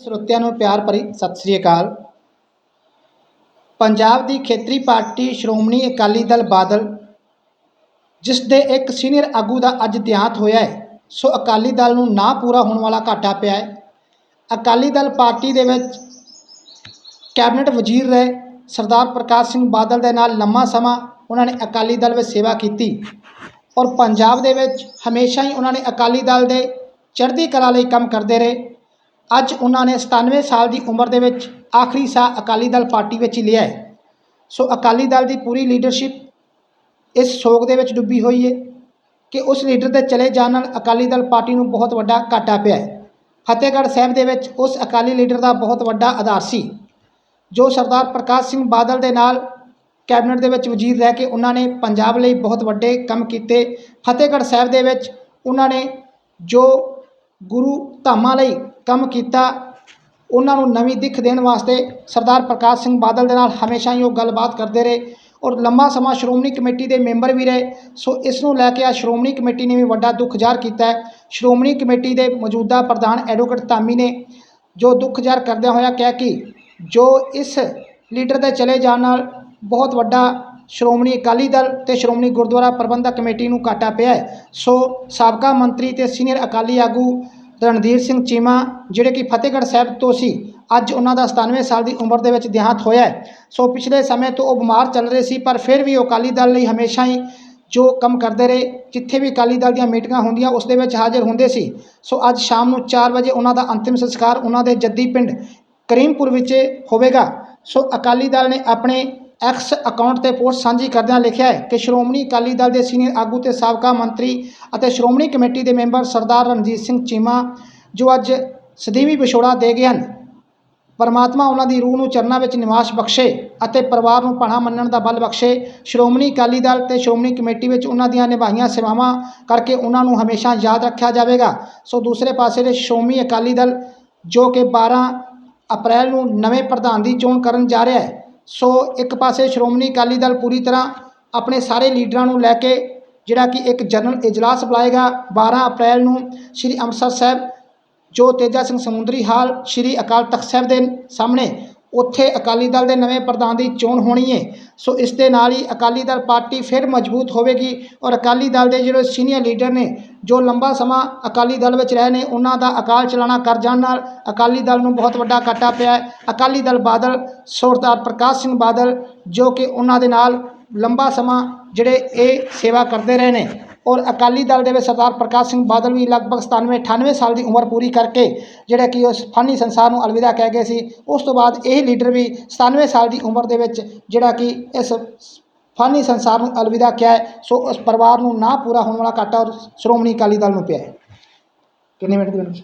ਸਰੋਤਿਆਂ ਨੂੰ ਪਿਆਰ ਭਰੀ ਸਤਿ ਸ੍ਰੀ ਅਕਾਲ। ਪੰਜਾਬ ਦੀ ਖੇਤਰੀ ਪਾਰਟੀ ਸ਼੍ਰੋਮਣੀ ਅਕਾਲੀ ਦਲ ਬਾਦਲ ਜਿਸ ਦੇ ਇੱਕ ਸੀਨੀਅਰ ਆਗੂ ਦਾ ਅੱਜ ਦੇਹਾਂਤ ਹੋਇਆ ਹੈ, ਸੋ ਅਕਾਲੀ ਦਲ ਨੂੰ ਨਾ ਪੂਰਾ ਹੋਣ ਵਾਲਾ ਘਾਟਾ ਪਿਆ ਹੈ। ਅਕਾਲੀ ਦਲ ਪਾਰਟੀ ਦੇ ਵਿੱਚ ਕੈਬਨਿਟ ਵਜ਼ੀਰ ਰਹੇ ਸਰਦਾਰ ਪ੍ਰਕਾਸ਼ ਸਿੰਘ ਬਾਦਲ ਦੇ ਨਾਲ ਲੰਮਾ ਸਮਾਂ ਉਹਨਾਂ ਨੇ ਅਕਾਲੀ ਦਲ ਵਿੱਚ ਸੇਵਾ ਕੀਤੀ ਔਰ ਪੰਜਾਬ ਦੇ ਵਿੱਚ ਹਮੇਸ਼ਾ ਹੀ ਉਹਨਾਂ ਨੇ ਅਕਾਲੀ ਦਲ ਦੇ ਚੜ੍ਹਦੀ ਕਲਾ ਲਈ ਕੰਮ ਕਰਦੇ ਰਹੇ। ਅੱਜ ਉਹਨਾਂ ਨੇ 97 ਸਾਲ ਦੀ ਉਮਰ ਦੇ ਵਿੱਚ ਆਖਰੀ ਸਾਹ ਅਕਾਲੀ ਦਲ ਪਾਰਟੀ ਵਿੱਚ ਹੀ ਲਿਆ ਹੈ। ਸੋ ਅਕਾਲੀ ਦਲ ਦੀ ਪੂਰੀ ਲੀਡਰਸ਼ਿਪ ਇਸ ਸੋਗ ਦੇ ਵਿੱਚ ਡੁੱਬੀ ਹੋਈ ਹੈ ਕਿ ਉਸ ਲੀਡਰ ਦੇ ਚਲੇ ਜਾਣ ਨਾਲ ਅਕਾਲੀ ਦਲ ਪਾਰਟੀ ਨੂੰ ਬਹੁਤ ਵੱਡਾ ਘਾਟਾ ਪਿਆ ਹੈ। ਫਤਿਹਗੜ੍ਹ ਸਾਹਿਬ ਦੇ ਵਿੱਚ ਉਸ ਅਕਾਲੀ ਲੀਡਰ ਦਾ ਬਹੁਤ ਵੱਡਾ ਆਧਾਰ ਸੀ, ਜੋ ਸਰਦਾਰ ਪ੍ਰਕਾਸ਼ ਸਿੰਘ ਬਾਦਲ ਦੇ ਨਾਲ ਕੈਬਨਿਟ ਦੇ ਵਿੱਚ ਵਜ਼ੀਰ ਰਹਿ ਕੇ ਉਹਨਾਂ ਨੇ ਪੰਜਾਬ ਲਈ ਬਹੁਤ ਵੱਡੇ ਕੰਮ ਕੀਤੇ। ਫਤਿਹਗੜ੍ਹ ਸਾਹਿਬ ਦੇ ਵਿੱਚ ਉਹਨਾਂ ਨੇ ਜੋ ਗੁਰੂ ਧਾਮਾਂ ਲਈ ਕੰਮ ਕੀਤਾ, ਉਹਨਾਂ ਨੂੰ ਨਵੀਂ ਦਿੱਖ ਦੇਣ ਵਾਸਤੇ ਸਰਦਾਰ ਪ੍ਰਕਾਸ਼ ਸਿੰਘ ਬਾਦਲ ਦੇ ਨਾਲ ਹਮੇਸ਼ਾ ਹੀ ਉਹ ਗੱਲਬਾਤ ਕਰਦੇ ਰਹੇ ਔਰ ਲੰਮਾ ਸਮਾਂ ਸ਼੍ਰੋਮਣੀ ਕਮੇਟੀ ਦੇ ਮੈਂਬਰ ਵੀ ਰਹੇ। ਸੋ ਇਸ ਨੂੰ ਲੈ ਕੇ ਆ ਸ਼੍ਰੋਮਣੀ ਕਮੇਟੀ ਨੇ ਵੀ ਵੱਡਾ ਦੁੱਖ ਜ਼ਾਹਰ ਕੀਤਾ ਹੈ। ਸ਼੍ਰੋਮਣੀ ਕਮੇਟੀ ਦੇ ਮੌਜੂਦਾ ਪ੍ਰਧਾਨ ਐਡਵੋਕੇਟ ਧਾਮੀ ਨੇ ਜੋ ਦੁੱਖ ਜ਼ਾਹਰ ਕਰਦਿਆਂ ਹੋਇਆ ਕਿਹਾ ਕਿ ਜੋ ਇਸ ਲੀਡਰ ਦੇ ਚਲੇ ਜਾਣ ਨਾਲ ਬਹੁਤ ਵੱਡਾ ਸ਼੍ਰੋਮਣੀ ਅਕਾਲੀ ਦਲ ਤੇ ਸ਼੍ਰੋਮਣੀ ਗੁਰਦੁਆਰਾ ਪ੍ਰਬੰਧਕ ਕਮੇਟੀ ਨੂੰ ਘਾਟਾ ਪਿਆ ਹੈ। ਸੋ ਸਾਬਕਾ ਮੰਤਰੀ ਤੇ ਸੀਨੀਅਰ ਅਕਾਲੀ ਆਗੂ ਰਣਧੀਰ ਸਿੰਘ ਚੀਮਾ, ਜਿਹੜੇ ਕਿ ਫਤਿਹਗੜ੍ਹ ਸਾਹਿਬ ਤੋਂ ਸੀ, ਅੱਜ ਉਹਨਾਂ ਦਾ 97 ਸਾਲ ਦੀ ਉਮਰ ਦੇ ਵਿੱਚ ਦੇਹਾਂਤ ਹੋਇਆ ਹੈ। ਸੋ ਪਿਛਲੇ ਸਮੇਂ ਤੋਂ ਉਹ ਬਿਮਾਰ ਚੱਲ ਰਹੇ ਸੀ, ਪਰ ਫਿਰ ਵੀ ਉਹ ਅਕਾਲੀ ਦਲ ਲਈ ਹਮੇਸ਼ਾ ਹੀ ਜੋ ਕੰਮ ਕਰਦੇ ਰਹੇ, ਜਿੱਥੇ ਵੀ ਅਕਾਲੀ ਦਲ ਦੀਆਂ ਮੀਟਿੰਗਾਂ ਹੁੰਦੀਆਂ, ਉਸ ਦੇ ਵਿੱਚ ਹਾਜ਼ਰ ਹੁੰਦੇ ਸੀ। ਸੋ ਅੱਜ ਸ਼ਾਮ ਨੂੰ 4 ਵਜੇ ਉਹਨਾਂ ਦਾ ਅੰਤਿਮ ਸੰਸਕਾਰ ਉਹਨਾਂ ਦੇ ਜੱਦੀ ਪਿੰਡ ਕਰੀਮਪੁਰ ਵਿੱਚ ਹੋਵੇਗਾ। ਸੋ ਅਕਾਲੀ ਦਲ ਨੇ ਆਪਣੇ ਐਕਸ ਅਕਾਊਂਟ ਤੇ ਪੋਸਟ ਸਾਂਝੀ ਕਰਦਿਆਂ ਲਿਖਿਆ ਹੈ ਕਿ ਸ਼੍ਰੋਮਣੀ ਅਕਾਲੀ ਦਲ ਦੇ ਸੀਨੀਅਰ ਆਗੂ ਤੇ ਸਾਬਕਾ ਮੰਤਰੀ ਅਤੇ ਸ਼੍ਰੋਮਣੀ ਕਮੇਟੀ ਦੇ ਮੈਂਬਰ ਸਰਦਾਰ ਰਣਜੀਤ ਸਿੰਘ ਚੀਮਾ ਜੋ ਅੱਜ ਸਦੀਵੀ ਵਿਛੋੜਾ ਦੇ ਗਏ ਹਨ। ਪਰਮਾਤਮਾ ਉਹਨਾਂ ਦੀ ਰੂਹ ਨੂੰ ਚਰਨਾਂ ਵਿੱਚ ਨਿਵਾਸ ਬਖਸ਼ੇ ਅਤੇ ਪਰਿਵਾਰ ਨੂੰ ਭਾਣਾ ਮੰਨਣ ਦਾ ਬਲ ਬਖਸ਼ੇ। ਸ਼੍ਰੋਮਣੀ ਅਕਾਲੀ ਦਲ ਤੇ ਸ਼੍ਰੋਮਣੀ ਕਮੇਟੀ ਵਿੱਚ ਉਹਨਾਂ ਦੀਆਂ ਨਿਭਾਈਆਂ ਸੇਵਾਵਾਂ ਕਰਕੇ ਉਹਨਾਂ ਨੂੰ ਹਮੇਸ਼ਾ ਯਾਦ ਰੱਖਿਆ ਜਾਵੇਗਾ। ਸੋ ਦੂਸਰੇ ਪਾਸੇ ਦੇ ਸ਼੍ਰੋਮਣੀ ਅਕਾਲੀ ਦਲ ਜੋ ਕਿ 12 ਅਪ੍ਰੈਲ ਨੂੰ ਨਵੇਂ ਪ੍ਰਧਾਨ ਦੀ ਚੋਣ ਕਰਨ ਜਾ ਰਿਹਾ ਹੈ ਸੋ ਇੱਕ ਪਾਸੇ ਸ਼੍ਰੋਮਣੀ ਅਕਾਲੀ ਦਲ ਪੂਰੀ ਤਰ੍ਹਾਂ ਆਪਣੇ ਸਾਰੇ ਲੀਡਰਾਂ ਨੂੰ ਲੈ ਕੇ ਜਿਹੜਾ ਕਿ ਇੱਕ ਜਨਰਲ ਇਜਲਾਸ ਬੁਲਾਏਗਾ 12 ਅਪ੍ਰੈਲ ਨੂੰ ਸ੍ਰੀ ਅੰਮ੍ਰਿਤਸਰ ਸਾਹਿਬ, ਜੋ ਤੇਜਾ ਸਿੰਘ ਸਮੁੰਦਰੀ ਹਾਲ ਸ੍ਰੀ ਅਕਾਲ ਤਖਤ ਸਾਹਿਬ ਦੇ ਸਾਹਮਣੇ ਉੱਥੇ ਅਕਾਲੀ ਦਲ ਦੇ ਨਵੇਂ ਪ੍ਰਧਾਨ ਦੀ ਚੋਣ ਹੋਣੀ ਹੈ ਸੋ ਇਸ ਦੇ ਨਾਲ ਹੀ ਅਕਾਲੀ ਦਲ ਪਾਰਟੀ ਫਿਰ ਮਜ਼ਬੂਤ ਹੋਵੇਗੀ ਔਰ ਅਕਾਲੀ ਦਲ ਦੇ ਜਿਹੜੇ ਸੀਨੀਅਰ ਲੀਡਰ ਨੇ, ਜੋ ਲੰਬਾ ਸਮਾਂ ਅਕਾਲੀ ਦਲ ਵਿੱਚ ਰਹੇ ਨੇ, ਉਹਨਾਂ ਦਾ ਅਕਾਲ ਚਲਾਣਾ ਕਰ ਜਾਣ ਨਾਲ ਅਕਾਲੀ ਦਲ ਨੂੰ ਬਹੁਤ ਵੱਡਾ ਘਾਟਾ ਪਿਆ ਹੈ। ਅਕਾਲੀ ਦਲ ਬਾਦਲ, ਸਰਦਾਰ ਪ੍ਰਕਾਸ਼ ਸਿੰਘ ਬਾਦਲ, ਜੋ ਕਿ ਉਹਨਾਂ ਦੇ ਨਾਲ ਲੰਬਾ ਸਮਾਂ ਜਿਹੜੇ ਇਹ ਸੇਵਾ ਕਰਦੇ ਰਹੇ ਨੇ। ਔਰ ਅਕਾਲੀ ਦਲ ਦੇ ਵਿੱਚ ਸਰਦਾਰ ਪ੍ਰਕਾਸ਼ ਸਿੰਘ ਬਾਦਲ ਵੀ ਲਗਭਗ 97 98 ਸਾਲ ਦੀ ਉਮਰ ਪੂਰੀ ਕਰਕੇ ਜਿਹੜਾ ਕਿ ਉਸ ਫਾਨੀ ਸੰਸਾਰ ਨੂੰ ਅਲਵਿਦਾ ਕਹਿ ਗਏ ਸੀ, ਉਸ ਤੋਂ ਬਾਅਦ ਇਹ ਲੀਡਰ ਵੀ 97 ਸਾਲ ਦੀ ਉਮਰ ਦੇ ਵਿੱਚ ਜਿਹੜਾ ਕਿ ਇਸ ਫਾਨੀ ਸੰਸਾਰ ਨੂੰ ਅਲਵਿਦਾ ਕਿਹਾ ਸੋ ਉਸ ਪਰਿਵਾਰ ਨੂੰ ਨਾ ਪੂਰਾ ਹੋਣ ਵਾਲਾ ਘਾਟਾ ਔਰ ਸ਼੍ਰੋਮਣੀ ਅਕਾਲੀ ਦਲ ਨੂੰ ਪਿਆ ਹੈ। ਕਿੰਨੇ ਮਿੰਟ ਦੀ ਬਣੀ